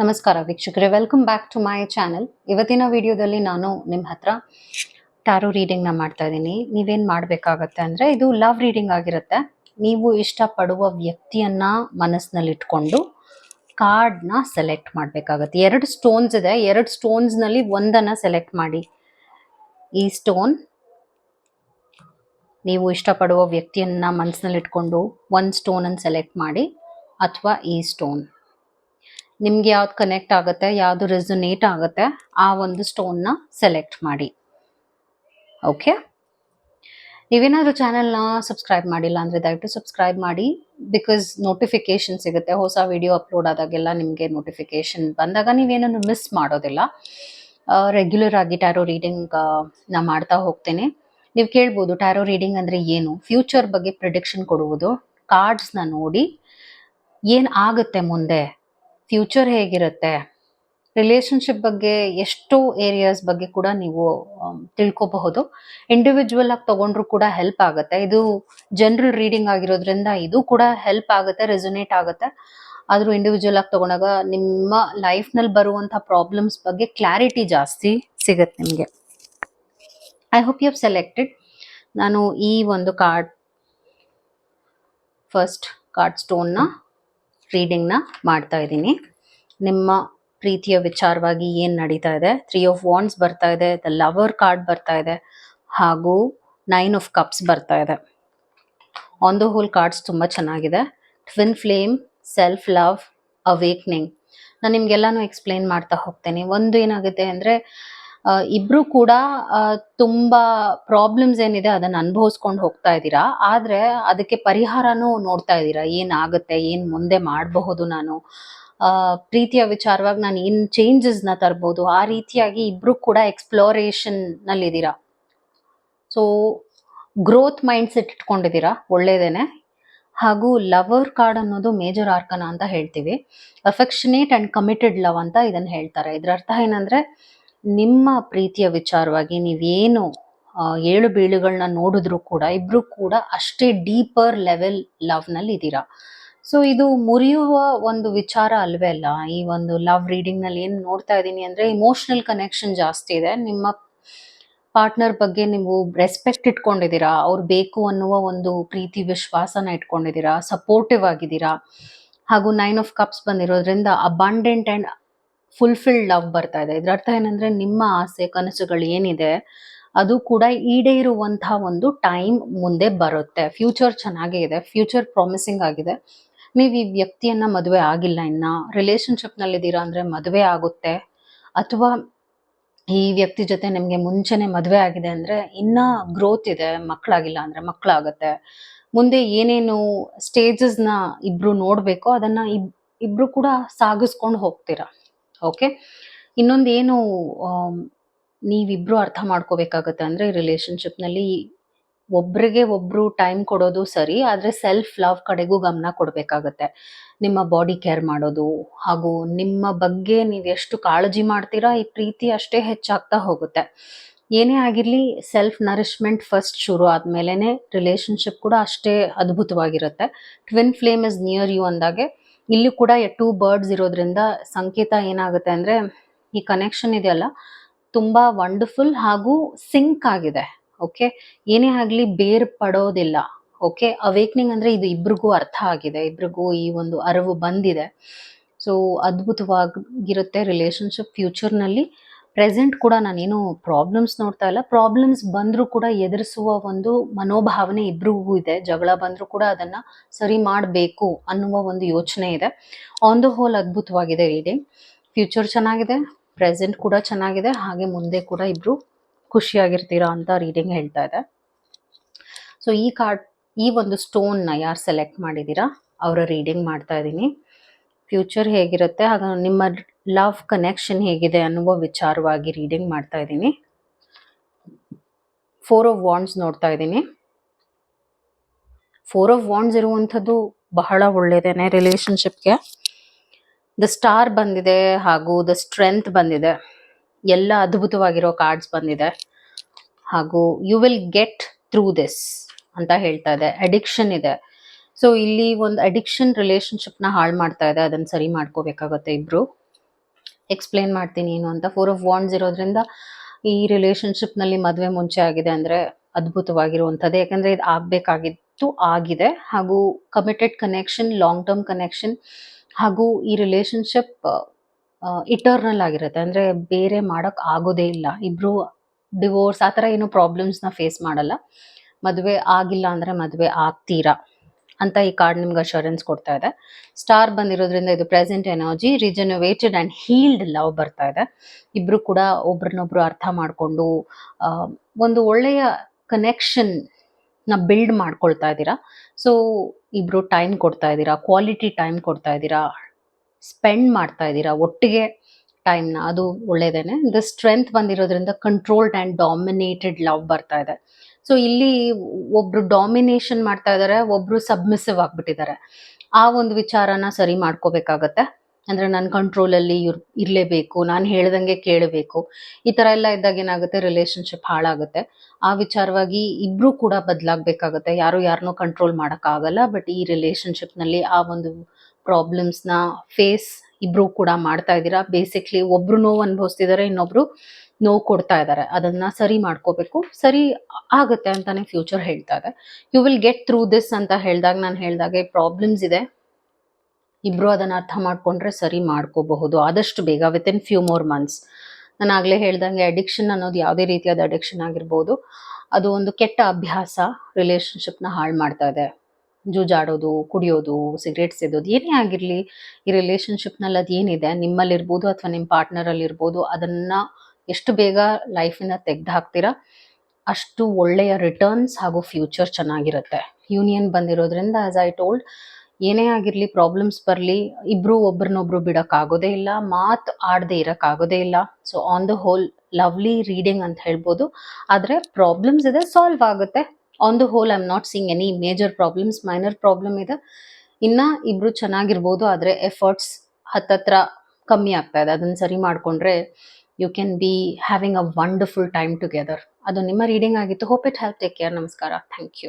ನಮಸ್ಕಾರ ವೀಕ್ಷಕರೇ welcome back to my channel ಇವತ್ತಿನ ವಿಡಿಯೋದಲ್ಲಿ ನಾನು ನಿಮ್ಮ ಹತ್ರ ಟ್ಯಾರೋ ರೀಡಿಂಗ್ನ ಮಾಡ್ತಾ ಇದ್ದೀನಿ. ನೀವೇನು ಮಾಡಬೇಕಾಗತ್ತೆ ಅಂದರೆ, ಇದು ಲವ್ ರೀಡಿಂಗ್ ಆಗಿರುತ್ತೆ. ನೀವು ಇಷ್ಟಪಡುವ ವ್ಯಕ್ತಿಯನ್ನು ಮನಸ್ಸಿನಲ್ಲಿಟ್ಕೊಂಡು ಕಾರ್ಡ್ನ ಸೆಲೆಕ್ಟ್ ಮಾಡಬೇಕಾಗತ್ತೆ. ಎರಡು ಸ್ಟೋನ್ಸ್ ಇದೆ. ಎರಡು ಸ್ಟೋನ್ಸ್ನಲ್ಲಿ ಒಂದನ್ನು ಸೆಲೆಕ್ಟ್ ಮಾಡಿ. ಈ ಸ್ಟೋನ್ ನೀವು ಇಷ್ಟಪಡುವ ವ್ಯಕ್ತಿಯನ್ನು ಮನಸ್ಸಿನಲ್ಲಿ ಇಟ್ಕೊಂಡು ಒಂದು ಸ್ಟೋನನ್ನು ಸೆಲೆಕ್ಟ್ ಮಾಡಿ, ಅಥವಾ ಈ ಸ್ಟೋನ್ ನಿಮ್ಗೆ ಯಾವ್ದು ಕನೆಕ್ಟ್ ಆಗುತ್ತೆ, ಯಾವುದು ರೆಸೊನೇಟ್ ಆಗುತ್ತೆ, ಆ ಒಂದು ಸ್ಟೋನ್ನ ಸೆಲೆಕ್ಟ್ ಮಾಡಿ. ಓಕೆ ನೀವೇನಾದರೂ ಚಾನಲ್ನ ಸಬ್ಸ್ಕ್ರೈಬ್ ಮಾಡಿಲ್ಲ ಅಂದರೆ ದಯವಿಟ್ಟು ಸಬ್ಸ್ಕ್ರೈಬ್ ಮಾಡಿ ಬಿಕಾಸ್ ನೋಟಿಫಿಕೇಶನ್ ಸಿಗುತ್ತೆ. ಹೊಸ ವಿಡಿಯೋ ಅಪ್ಲೋಡ್ ಆದಾಗೆಲ್ಲ ನಿಮಗೆ ನೋಟಿಫಿಕೇಶನ್ ಬಂದಾಗ ನೀವೇನನ್ನು ಮಿಸ್ ಮಾಡೋದಿಲ್ಲ. ರೆಗ್ಯುಲರ್ ಆಗಿ ಟ್ಯಾರೋ ರೀಡಿಂಗ್ ನಾ ಮಾಡ್ತಾ ಹೋಗ್ತೇನೆ. ನೀವು ಕೇಳ್ಬೋದು ಟ್ಯಾರೋ ರೀಡಿಂಗ್ ಅಂದರೆ ಏನು? ಫ್ಯೂಚರ್ ಬಗ್ಗೆ ಪ್ರಿಡಿಕ್ಷನ್ ಕೊಡುವುದು. ಕಾರ್ಡ್ಸ್ನ ನೋಡಿ ಏನು ಆಗುತ್ತೆ ಮುಂದೆ? ಫ್ಯೂಚರ್ ಹೇಗಿರುತ್ತೆ? ರಿಲೇಶನ್ಶಿಪ್ ಬಗ್ಗೆ ಎಷ್ಟೋ ಏರಿಯಾಸ್ ಬಗ್ಗೆ ಕೂಡ ನೀವು ತಿಳ್ಕೋಬಹುದು. ಇಂಡಿವಿಜುವಲ್ ಆಗಿ ತಗೊಂಡ್ರು ಕೂಡ ಹೆಲ್ಪ್ ಆಗುತ್ತೆ. ಇದು ಜನರಲ್ ರೀಡಿಂಗ್ ಆಗಿರೋದ್ರಿಂದ ಇದು ಕೂಡ ಹೆಲ್ಪ್ ಆಗುತ್ತೆ, ರೆಸೊನೇಟ್ ಆಗುತ್ತೆ. ಆದ್ರೂ ಇಂಡಿವಿಜುವಲ್ ಆಗಿ ತಗೊಂಡಾಗ ನಿಮ್ಮ ಲೈಫ್ನಲ್ಲಿ ಬರುವಂತಹ ಪ್ರಾಬ್ಲಮ್ಸ್ ಬಗ್ಗೆ ಕ್ಲಾರಿಟಿ ಜಾಸ್ತಿ ಸಿಗುತ್ತೆ ನಿಮಗೆ. I hope you have selected ನಾನು ಈ ಒಂದು ಕಾರ್ಡ್ ಫಸ್ಟ್ ಕಾರ್ಡ್ ಸ್ಟೋನ್ನ ರೀಡಿಂಗ್ನ ಮಾಡ್ತಾ ಇದ್ದೀನಿ. ನಿಮ್ಮ ಪ್ರೀತಿಯ ವಿಚಾರವಾಗಿ ಏನು ನಡೀತಾ ಇದೆ? ತ್ರೀ ಆಫ್ ವಾಂಡ್ಸ್ ಬರ್ತಾ ಇದೆ ದ ಲವರ್ ಕಾರ್ಡ್ ಬರ್ತಾ ಇದೆ, ಹಾಗೂ ನೈನ್ ಆಫ್ ಕಪ್ಸ್ ಬರ್ತಾ ಇದೆ. ಆನ್ ದ ಹೋಲ್ ಕಾರ್ಡ್ಸ್ ತುಂಬ ಚೆನ್ನಾಗಿದೆ. Twin flame self love awakening ನಾನು ನಿಮ್ಗೆಲ್ಲಾನು ಎಕ್ಸ್ಪ್ಲೇನ್ ಮಾಡ್ತಾ ಹೋಗ್ತೇನೆ. ಒಂದು ಏನಾಗುತ್ತೆ ಅಂದರೆ ಇಬ್ರು ಕೂಡ ತುಂಬಾ ಪ್ರಾಬ್ಲಮ್ಸ್ ಏನಿದೆ ಅದನ್ನ ಅನುಭವಿಸ್ಕೊಂಡು ಹೋಗ್ತಾ ಇದ್ದೀರಾ? ಆದ್ರೆ ಅದಕ್ಕೆ ಪರಿಹಾರನೂ ನೋಡ್ತಾ ಇದ್ದೀರಾ? ಏನಾಗುತ್ತೆ? ಏನ್ ಮುಂದೆ ಮಾಡಬಹುದು ನಾನು? ಪ್ರೀತಿಯ ವಿಚಾರವಾಗಿ ನಾನು ಏನ್ ಚೇಂಜಸ್ನ ತರ್ಬೋದು. ಆ ರೀತಿಯಾಗಿ ಇಬ್ರು ಕೂಡ ಎಕ್ಸ್ಪ್ಲೋರೇಷನ್ ನಲ್ಲಿದ್ದೀರಾ? ಸೊ ಗ್ರೋತ್ ಮೈಂಡ್ ಸೆಟ್ ಇಟ್ಕೊಂಡಿದ್ದೀರಾ? ಒಳ್ಳೇದೇನೆ. ಹಾಗೂ ಲವರ್ ಕಾರ್ಡ್ ಅನ್ನೋದು ಮೇಜರ್ ಆರ್ಕನ ಅಂತ ಹೇಳ್ತೀವಿ. ಅಫೆಕ್ಷನೇಟ್ ಅಂಡ್ ಕಮಿಟೆಡ್ ಲವ್ ಅಂತ ಇದನ್ನ ಹೇಳ್ತಾರೆ. ಇದರ ಅರ್ಥ ಏನಂದ್ರೆ ನಿಮ್ಮ ಪ್ರೀತಿಯ ವಿಚಾರವಾಗಿ ನೀವೇನು ಏಳು ಬೀಳುಗಳನ್ನ ನೋಡಿದ್ರು ಕೂಡ, ಇಬ್ರು ಕೂಡ ಅಷ್ಟೇ ಡೀಪರ್ ಲೆವೆಲ್ ಲವ್ನಲ್ಲಿ ಇದ್ದೀರಾ? ಸೊ ಇದು ಮುರಿಯುವ ಒಂದು ವಿಚಾರ ಅಲ್ವೇ ಅಲ್ಲ? ಈ ಒಂದು ಲವ್ ರೀಡಿಂಗ್ನಲ್ಲಿ ಏನ್ ನೋಡ್ತಾ ಇದ್ದೀನಿ ಅಂದ್ರೆ ಇಮೋಷನಲ್ ಕನೆಕ್ಷನ್ ಜಾಸ್ತಿ ಇದೆ. ನಿಮ್ಮ ಪಾರ್ಟ್ನರ್ ಬಗ್ಗೆ ನೀವು ರೆಸ್ಪೆಕ್ಟ್ ಇಟ್ಕೊಂಡಿದ್ದೀರಾ? ಅವ್ರು ಬೇಕು ಅನ್ನುವ ಒಂದು ಪ್ರೀತಿ, ವಿಶ್ವಾಸನ ಇಟ್ಕೊಂಡಿದ್ದೀರಾ? ಸಪೋರ್ಟಿವ್ ಆಗಿದ್ದೀರಾ? ಹಾಗೂ ನೈನ್ ಆಫ್ ಕಪ್ಸ್ ಬಂದಿರೋದ್ರಿಂದ ಅಬಂಡೆಂಟ್ ಅಂಡ್ ಫುಲ್ಫಿಲ್ಡ್ ಲವ್ ಬರ್ತಾ ಇದೆ. ಇದರ ಅರ್ಥ ಏನಂದ್ರೆ ನಿಮ್ಮ ಆಸೆ, ಕನಸುಗಳು ಏನಿದೆ, ಅದು ಕೂಡ ಈಡೇರುವಂತಹ ಒಂದು ಟೈಮ್ ಮುಂದೆ ಬರುತ್ತೆ. ಫ್ಯೂಚರ್ ಚೆನ್ನಾಗೇ ಇದೆ ಫ್ಯೂಚರ್ ಪ್ರಾಮಿಸಿಂಗ್ ಆಗಿದೆ. ನೀವು ಈ ವ್ಯಕ್ತಿಯನ್ನ ಮದುವೆ ಆಗಿಲ್ಲ ಇನ್ನ. ರಿಲೇಶನ್ಶಿಪ್ ನಲ್ಲಿದ್ದೀರಾ ಅಂದ್ರೆ ಮದುವೆ ಆಗುತ್ತೆ. ಅಥವಾ ಈ ವ್ಯಕ್ತಿ ಜೊತೆ ನಿಮ್ಗೆ ಮುಂಚೆನೆ ಮದುವೆ ಆಗಿದೆ ಅಂದ್ರೆ ಇನ್ನ ಗ್ರೋತ್ ಇದೆ ಮಕ್ಕಳಾಗಿಲ್ಲ ಅಂದ್ರೆ ಮಕ್ಕಳಾಗತ್ತೆ ಮುಂದೆ ಏನೇನು ಸ್ಟೇಜಸ್ನ ಇಬ್ರು ನೋಡ್ಬೇಕೋ ಅದನ್ನ ಇಬ್, ಇಬ್ರು ಕೂಡ ಸಾಗಿಸ್ಕೊಂಡು ಹೋಗ್ತೀರಾ. ಓಕೆ ಇನ್ನೊಂದು ಏನು ಅರ್ಥ ಮಾಡ್ಕೋಬೇಕಾಗತ್ತೆ ಅಂದ್ರೆ ರಿಲೇಶನ್ಶಿಪ್ನಲ್ಲಿ ಒಬ್ರಿಗೆ ಒಬ್ರು ಟೈಮ್ ಕೊಡೋದು ಸರಿ, ಆದ್ರೆ ಸೆಲ್ಫ್ ಲವ್ ಕಡೆಗೂ ಗಮನ ಕೊಡಬೇಕಾಗತ್ತೆ. ನಿಮ್ಮ ಬಾಡಿ ಕೇರ್ ಮಾಡೋದು, ಹಾಗೂ ನಿಮ್ಮ ಬಗ್ಗೆ ನೀವು ಎಷ್ಟು ಕಾಳಜಿ ಮಾಡ್ತೀರಾ ಈ ಪ್ರೀತಿ ಅಷ್ಟೇ ಹೆಚ್ಚಾಗ್ತಾ ಹೋಗುತ್ತೆ. ಏನೇ ಆಗಿರಲಿ ಸೆಲ್ಫ್ ನರಿಶ್ಮೆಂಟ್ ಫಸ್ಟ್ ಶುರು ಆದಮೇಲೆ ರಿಲೇಶನ್ಶಿಪ್ ಕೂಡ ಅಷ್ಟೇ ಅದ್ಭುತವಾಗಿರುತ್ತೆ. Twin flame is near you ಅಂದಾಗೆ. ಇಲ್ಲಿ ಕೂಡ ಟೂ ಬರ್ಡ್ಸ್ ಇರೋದ್ರಿಂದ ಸಂಕೇತ ಏನಾಗುತ್ತೆ ಅಂದ್ರೆ ಈ ಕನೆಕ್ಷನ್ ಇದೆಯಲ್ಲ ತುಂಬಾ ವಂಡರ್ಫುಲ್ ಹಾಗೂ ಸಿಂಕ್ ಆಗಿದೆ ಓಕೆ ಏನೇ ಆಗ್ಲಿ ಬೇರ್ಪಡೋದಿಲ್ಲ ಓಕೆ ಅವೇಕ್ನಿಂಗ್ ಅಂದ್ರೆ ಇದು ಇಬ್ರಿಗೂ ಅರ್ಥ ಆಗಿದೆ, ಇಬ್ರಿಗೂ ಈ ಒಂದು ಅರಿವು ಬಂದಿದೆ. ಸೊ ಅದ್ಭುತವಾಗಿರುತ್ತೆ ರಿಲೇಶನ್ಶಿಪ್ ಫ್ಯೂಚರ್ನಲ್ಲಿ ಪ್ರೆಸೆಂಟ್ ಕೂಡ ನಾನೇನು ಪ್ರಾಬ್ಲಮ್ಸ್ ನೋಡ್ತಾ ಇಲ್ಲ. ಪ್ರಾಬ್ಲಮ್ಸ್ ಬಂದರೂ ಕೂಡ ಎದುರಿಸುವ ಒಂದು ಮನೋಭಾವನೆ ಇಬ್ಬರಿಗೂ ಇದೆ. ಜಗಳ ಬಂದರೂ ಕೂಡ ಅದನ್ನು ಸರಿ ಮಾಡಬೇಕು ಅನ್ನುವ ಒಂದು ಯೋಚನೆ ಇದೆ. ಆನ್ ದ ಹೋಲ್ ಅದ್ಭುತವಾಗಿದೆ ರೀಡಿಂಗ್ ಫ್ಯೂಚರ್ ಚೆನ್ನಾಗಿದೆ ಪ್ರೆಸೆಂಟ್ ಕೂಡ ಚೆನ್ನಾಗಿದೆ. ಹಾಗೆ ಮುಂದೆ ಕೂಡ ಇಬ್ಬರು ಖುಷಿಯಾಗಿರ್ತೀರಾ ಅಂತ ರೀಡಿಂಗ್ ಹೇಳ್ತಾ ಇದೆ. ಸೊ ಈ ಕಾರ್ಡ್ ಈ ಒಂದು ಸ್ಟೋನ್ನ ಯಾರು ಸೆಲೆಕ್ಟ್ ಮಾಡಿದ್ದೀರಾ? ಅವರ ರೀಡಿಂಗ್ ಮಾಡ್ತಾ ಇದ್ದೀನಿ. ಫ್ಯೂಚರ್ ಹೇಗಿರುತ್ತೆ, ಹಾಗ ನಿಮ್ಮ ಲವ್ ಕನೆಕ್ಷನ್ ಹೇಗಿದೆ ಅನ್ನುವ ವಿಚಾರವಾಗಿ ರೀಡಿಂಗ್ ಮಾಡ್ತಾ ಇದ್ದೀನಿ. ಫೋರ್ ಆಫ್ ವಾಂಡ್ಸ್ ನೋಡ್ತಾ ಇದ್ದೀನಿ. ಫೋರ್ ಆಫ್ ವಾಂಡ್ಸ್ ಇರುವಂಥದ್ದು ಬಹಳ ಒಳ್ಳೆಯದೇನೆ ರಿಲೇಶನ್ಶಿಪ್ಗೆ ದ ಸ್ಟಾರ್ ಬಂದಿದೆ ಹಾಗೂ ದ ಸ್ಟ್ರೆಂತ್ ಬಂದಿದೆ. ಎಲ್ಲ ಅದ್ಭುತವಾಗಿರೋ ಕಾರ್ಡ್ಸ್ ಬಂದಿದೆ. ಹಾಗೂ you will get through this ಅಂತ ಹೇಳ್ತಾ ಇದೆ. ಅಡಿಕ್ಷನ್ ಇದೆ. ಸೊ ಇಲ್ಲಿ ಒಂದು ಅಡಿಕ್ಷನ್ ರಿಲೇಶನ್ಶಿಪ್ನ ಹಾಳು ಮಾಡ್ತಾ ಇದೆ. ಅದನ್ನು ಸರಿ ಮಾಡ್ಕೋಬೇಕಾಗತ್ತೆ ಇಬ್ರು. ಎಕ್ಸ್ಪ್ಲೇನ್ ಮಾಡ್ತೀನಿ ಏನು ಅಂತ. ಫೋರ್ ಆಫ್ ವಾಂಡ್ಸ್ ಇರೋದ್ರಿಂದ ಈ ರಿಲೇಶನ್ಶಿಪ್ನಲ್ಲಿ ಮದುವೆ ಮುಂಚೆ ಆಗಿದೆ ಅಂದರೆ ಅದ್ಭುತವಾಗಿರುವಂಥದ್ದು. ಯಾಕಂದರೆ ಇದು ಆಗಬೇಕಾಗಿತ್ತು ಆಗಿದೆ. ಹಾಗೂ committed connection long term connection ಹಾಗೂ ಈ ರಿಲೇಶನ್ಶಿಪ್ ಇಟರ್ನಲ್ ಆಗಿರುತ್ತೆ. ಅಂದರೆ ಬೇರೆ ಮಾಡೋಕ್ಕೆ ಆಗೋದೇ ಇಲ್ಲ. ಇಬ್ಬರು ಡಿವೋರ್ಸ್ ಆ ಥರ ಏನು ಪ್ರಾಬ್ಲಮ್ಸ್ನ ಫೇಸ್ ಮಾಡಲ್ಲ. ಮದುವೆ ಆಗಿಲ್ಲ ಅಂದರೆ ಮದುವೆ ಆಗ್ತೀರಾ? ಅಂತ ಈ ಕಾರ್ಡ್ ನಿಮ್ಗೆ ಅಶೂರೆನ್ಸ್ ಕೊಡ್ತಾ ಇದೆ. ಸ್ಟಾರ್ ಬಂದಿರೋದ್ರಿಂದ ಇದು present energy rejuvenated and healed love ಬರ್ತಾ ಇದೆ. ಇಬ್ರು ಕೂಡ ಒಬ್ರನ್ನೊಬ್ರು ಅರ್ಥ ಮಾಡಿಕೊಂಡು ಒಂದು ಒಳ್ಳೆಯ ಕನೆಕ್ಷನ್ನ ಬಿಲ್ಡ್ ಮಾಡ್ಕೊಳ್ತಾ ಇದ್ದೀರಾ. ಸೊ ಇಬ್ರು ಟೈಮ್ ಕೊಡ್ತಾ ಇದ್ದೀರಾ ಕ್ವಾಲಿಟಿ ಟೈಮ್ ಕೊಡ್ತಾ ಇದ್ದೀರಾ ಸ್ಪೆಂಡ್ ಮಾಡ್ತಾ ಇದ್ದೀರಾ, ಒಟ್ಟಿಗೆ ಟೈಮ್ನ ಅದು ಒಳ್ಳೇದೇನೆ. ದ ಸ್ಟ್ರೆಂತ್ ಬಂದಿರೋದ್ರಿಂದ ಕಂಟ್ರೋಲ್ಡ್ ಆ್ಯಂಡ್ ಡಾಮಿನೇಟೆಡ್ ಲವ್ ಬರ್ತಾ ಇದೆ. ಸೊ ಇಲ್ಲಿ ಒಬ್ರು ಡಾಮಿನೇಷನ್ ಮಾಡ್ತಾ ಇದ್ದಾರೆ ಒಬ್ರು ಸಬ್ಮಿಸಿವ್ ಆಗ್ಬಿಟ್ಟಿದ್ದಾರೆ ಆ ಒಂದು ವಿಚಾರನ ಸರಿ ಮಾಡ್ಕೋಬೇಕಾಗತ್ತೆ. ಅಂದ್ರೆ ನನ್ನ ಕಂಟ್ರೋಲಲ್ಲಿ ಇರ್, ಇರಲೇಬೇಕು, ನಾನು ಹೇಳ್ದಂಗೆ ಕೇಳಬೇಕು. ಈ ತರ ಎಲ್ಲ ಇದ್ದಾಗ ಏನಾಗುತ್ತೆ ರಿಲೇಶನ್ಶಿಪ್ ಹಾಳಾಗುತ್ತೆ. ಆ ವಿಚಾರವಾಗಿ ಇಬ್ರು ಕೂಡ ಬದಲಾಗಬೇಕಾಗತ್ತೆ. ಯಾರು ಯಾರನ್ನೂ ಕಂಟ್ರೋಲ್ ಮಾಡೋಕ್ಕಾಗಲ್ಲ ಬಟ್ ಈ ರಿಲೇಶನ್ಶಿಪ್ನಲ್ಲಿ ಆ ಒಂದು ಪ್ರಾಬ್ಲಮ್ಸ್ನ ಫೇಸ್ ಇಬ್ರು ಕೂಡ ಮಾಡ್ತಾ ಇದ್ದೀರಾ? ಬೇಸಿಕ್ಲಿ ಒಬ್ರು ನೋವು ಅನುಭವಿಸ್ತಿದ್ದಾರೆ ಇನ್ನೊಬ್ರು ನೋವು ಕೊಡ್ತಾ ಇದ್ದಾರೆ ಅದನ್ನ ಸರಿ ಮಾಡ್ಕೋಬೇಕು. ಸರಿ ಆಗುತ್ತೆ ಅಂತಾನೆ ಫ್ಯೂಚರ್ ಹೇಳ್ತಾ ಇದೆ. You will get through this ಅಂತ ಹೇಳಿದಾಗ ನಾನು ಹೇಳಿದಾಗೆ ಪ್ರಾಬ್ಲಮ್ಸ್ ಇದೆ. ಇಬ್ರು ಅದನ್ನ ಅರ್ಥ ಮಾಡ್ಕೊಂಡ್ರೆ ಸರಿ ಮಾಡ್ಕೋಬಹುದು. ಆದಷ್ಟು ಬೇಗ within few more months ನಾನು ಆಗ್ಲೇ ಹೇಳ್ದಂಗೆ ಅಡಿಕ್ಷನ್ ಅನ್ನೋದು ಯಾವುದೇ ರೀತಿಯಾದ ಅಡಿಕ್ಷನ್ ಆಗಿರ್ಬೋದು. ಅದು ಒಂದು ಕೆಟ್ಟ ಅಭ್ಯಾಸ ರಿಲೇಶನ್ಶಿಪ್ನ ಹಾಳು ಮಾಡ್ತಾ ಇದೆ. ಜೂಜಾಡೋದು, ಕುಡಿಯೋದು ಸಿಗರೇಟ್ ಸೇದೋದು ಏನೇ ಆಗಿರಲಿ ಈ ರಿಲೇಶನ್ಶಿಪ್ನಲ್ಲಿ ಅದು ಏನಿದೆ ನಿಮ್ಮಲ್ಲಿರ್ಬೋದು ಅಥವಾ ನಿಮ್ಮ ಪಾರ್ಟ್ನರಲ್ಲಿರ್ಬೋದು ಅದನ್ನು ಎಷ್ಟು ಬೇಗ ಲೈಫಿನ ತೆಗೆದು ಹಾಕ್ತೀರಾ ಅಷ್ಟು ಒಳ್ಳೆಯ ರಿಟರ್ನ್ಸ್ ಹಾಗೂ ಫ್ಯೂಚರ್ ಚೆನ್ನಾಗಿರುತ್ತೆ. ಯೂನಿಯನ್ ಬಂದಿರೋದ್ರಿಂದ ಆಸ್ ಐ ಟೋಲ್ಡ್ ಏನೇ ಆಗಿರಲಿ ಪ್ರಾಬ್ಲಮ್ಸ್ ಬರಲಿ ಇಬ್ಬರು ಒಬ್ರನ್ನೊಬ್ರು ಬಿಡೋಕ್ಕಾಗೋದೇ ಇಲ್ಲ, ಮಾತು ಆಡದೆ ಇರೋಕ್ಕಾಗೋದೇ ಇಲ್ಲ. So on the whole lovely reading ಅಂತ ಹೇಳ್ಬೋದು. ಆದರೆ ಪ್ರಾಬ್ಲಮ್ಸ್ ಇದೆ ಸಾಲ್ವ್ ಆಗುತ್ತೆ. On the whole I am not seeing any major problems minor problem ಇದೆ. ಇನ್ನ ಇಬ್ರು ಚೆನ್ನಾಗಿರ್ಬೋದು, ಆದರೆ ಎಫರ್ಟ್ಸ್ ಹತ್ತತ್ರ ಕಮ್ಮಿ ಆಗ್ತಾ ಇದೆ. ಅದನ್ನ ಸರಿ ಮಾಡಿಕೊಂಡ್ರೆ you can be having a wonderful time together ಅದು ನಿಮ್ಮ ರೀಡಿಂಗ್ ಆಗಿತ್ತು. Hope it help take care ನಮಸ್ಕಾರ. Thank you